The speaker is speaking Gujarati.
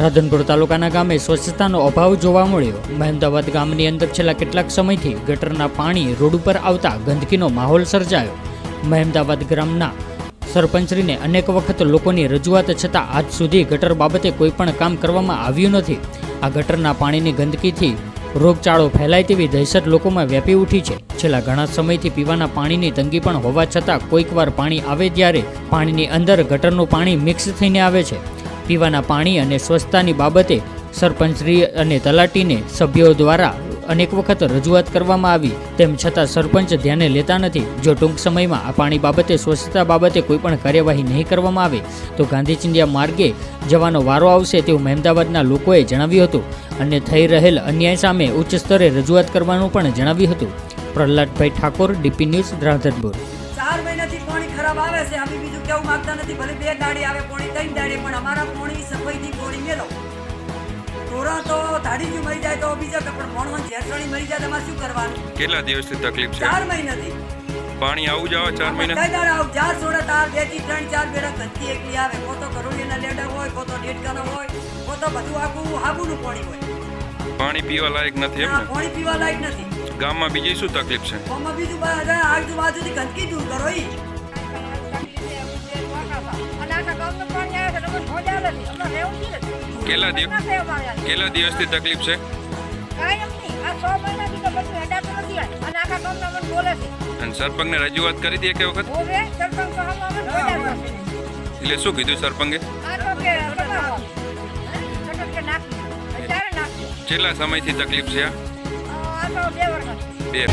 રાધનપુર તાલુકાના ગામે સ્વચ્છતાનો અભાવ જોવા મળ્યો. મહેમદાવાદ ગામની અંદર છેલ્લા કેટલાક સમયથી ગટરના પાણી રોડ ઉપર આવતા ગંદકીનો માહોલ સર્જાયો. મહેમદાવાદ ગ્રામના સરપંચરીને અનેક વખત લોકોની રજૂઆત છતાં આજ સુધી ગટર બાબતે કોઈ પણ કામ કરવામાં આવ્યું નથી. આ ગટરના પાણીની ગંદકીથી રોગચાળો ફેલાય તેવી દહેશત લોકોમાં વ્યાપી ઉઠી છે. છેલ્લા ઘણા સમયથી પીવાના પાણીની તંગી પણ હોવા છતાં કોઈકવાર પાણી આવે ત્યારે પાણીની અંદર ગટરનું પાણી મિક્સ થઈને આવે છે. પીવાના પાણી અને સ્વચ્છતાની બાબતે સરપંચશ્રી અને તલાટીને સભ્યો દ્વારા અનેક વખત રજૂઆત કરવામાં આવી. તેમ છતાં સરપંચ ધ્યાને લેતા નથી. જો ટૂંક સમયમાં આ પાણી બાબતે, સ્વચ્છતા બાબતે કોઈ પણ કાર્યવાહી નહીં કરવામાં આવે, તો ગાંધી ચિંધ્યા માર્ગે જવાનો વારો આવશે તેવું મહેમદાવાદના લોકોએ જણાવ્યું હતું અને થઈ રહેલ અન્યાય સામે ઉચ્ચ સ્તરે રજૂઆત કરવાનું પણ જણાવ્યું હતું. Prahladbhai Thakor, DP news Radhanpur. ચાર મહિનાથી પાણી ખરાબ આવે છે. અમે બીજું કેવું માંગતા નથી. ભલે બે દાડી આવે પોણી ત્રણ દાડી પણ અમારા પાણી સફાઈથી પોણી મેળો ઢોરા તો ધાડી જો મરી જાય તો બીજા પણ મોણમાં ઝેરસણી મરી જાય તમારે શું કરવાનું? કેટલા દિવસથી તકલીફ છે? ચાર મહિનાથી. પાણી આવું જાવ ચાર મહિના? કઈ દાડા આવ? ચાર સોડા તાર બેથી ત્રણ ચાર બેડા ગંદકી એકલી આવે. કોતો કરોડીના લેડા હોય કોતો ડેટકાનો હોય કોતો બધું આખું હાબુનું પાણી હોય. પાણી પીવા લાયક નથી એમ પાણી પીવા લાયક નથી. ગામમાં બીજી શું તકલીફ છે? ગામમાં બીજું બધા આજુબાજુથી ગંદકી દૂર કરો ઈ. કેટલા દિવસ કેટલા દિવસથી તકલીફ છે? અને સરપંચને રજૂઆત કરી દે કે વખત? એટલે શું કીધું સરપંચે? કેટલા સમયથી તકલીફ છે આ? બે